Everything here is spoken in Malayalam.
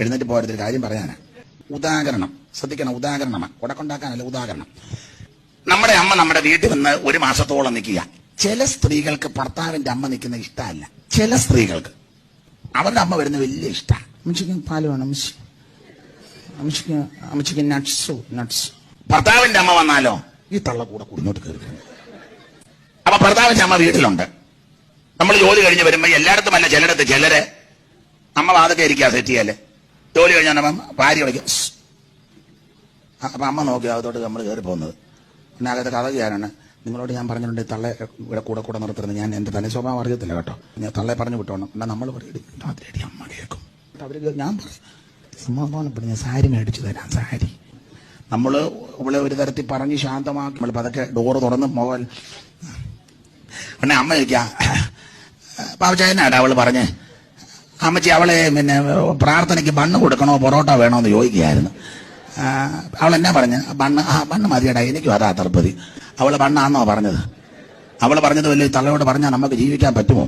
എഴുന്നേറ്റ് പോരത്തിൽ കാര്യം പറയാനാ. ഉദാഹരണം. ശ്രദ്ധിക്കണം ഉദാഹരണമാണ്. ഉടക്കുണ്ടാക്കാനല്ല ഉദാഹരണം. നമ്മുടെ അമ്മ നമ്മുടെ വീട്ടിൽ വന്ന് ഒരു മാസത്തോളം നിൽക്കുക. ചില സ്ത്രീകൾക്ക് ഭർത്താവിന്റെ അമ്മ നിൽക്കുന്ന ഇഷ്ടമല്ല. ചില സ്ത്രീകൾക്ക്. അവരുടെ അമ്മ വരുന്ന വലിയ ഇഷ്ടം. പാൽ വേണം അമ്മച്ചി. നട്ട്സ് ഭർത്താവിന്റെ അമ്മ വന്നാലോ? ഈ തള്ള കൂടെ കുടുന്നോട്ട് കയറി. അപ്പൊ ഭർത്താവിന്റെ അമ്മ വീട്ടിലുണ്ട്. നമ്മൾ ജോലി കഴിഞ്ഞ് വരുമ്പോ എല്ലായിടത്തും അല്ല ചിലയിടത്ത് ചിലര്. അമ്മ വാതൊക്കെ ഇരിക്കുക സെറ്റ് ചെയ്യല്ലേ ജോലി കഴിഞ്ഞാൽ ഭാര്യ വിളിക്കും അപ്പൊ അമ്മ നോക്കി അകത്തോട്ട് നമ്മൾ കയറി പോകുന്നത്. പിന്നെ അകത്ത് കഥ ചെയ്യാനാണ്. നിങ്ങളോട് ഞാൻ പറഞ്ഞിട്ടുണ്ട് തള്ളെ ഇവിടെ കൂടെ കൂടെ നിർത്തുന്നത് ഞാൻ എന്റെ തന്നെ സ്വഭാവം അറിയത്തില്ല കേട്ടോ. ഞാൻ തള്ളെ പറഞ്ഞു വിട്ടോണം. എന്നാ നമ്മൾ പറയും രാത്രി അമ്മ കേൾക്കും അവർ ഞാൻ പറയും സമാധാനപ്പെടും ഞാൻ സാരി മേടിച്ചു തരാം സാരി. നമ്മൾ ഇവിടെ ഒരു തരത്തിൽ പറഞ്ഞ് ശാന്തമാക്കി നമ്മൾ പതൊക്കെ ഡോറ് തുറന്ന് മോഹൻ പിന്നെ അമ്മ ചോദിക്കാ പാവച്ചായനാടാ അവൾ പറഞ്ഞ്. അമ്മച്ചി അവളെ പിന്നെ പ്രാർത്ഥനയ്ക്ക് ബണ്ണ് കൊടുക്കണോ പൊറോട്ട വേണോ എന്ന് ചോദിക്കുകയായിരുന്നു. അവൾ എന്നാ പറഞ്ഞ? ബണ്ണ് ആ ബണ്ണ് മതിയടാ എനിക്കും അതാ തർപ്പതി. അവൾ ബണ്ണാന്നോ പറഞ്ഞത്? അവൾ പറഞ്ഞത് വലിയ തള്ളയോട് പറഞ്ഞാൽ നമുക്ക് ജീവിക്കാൻ പറ്റുമോ?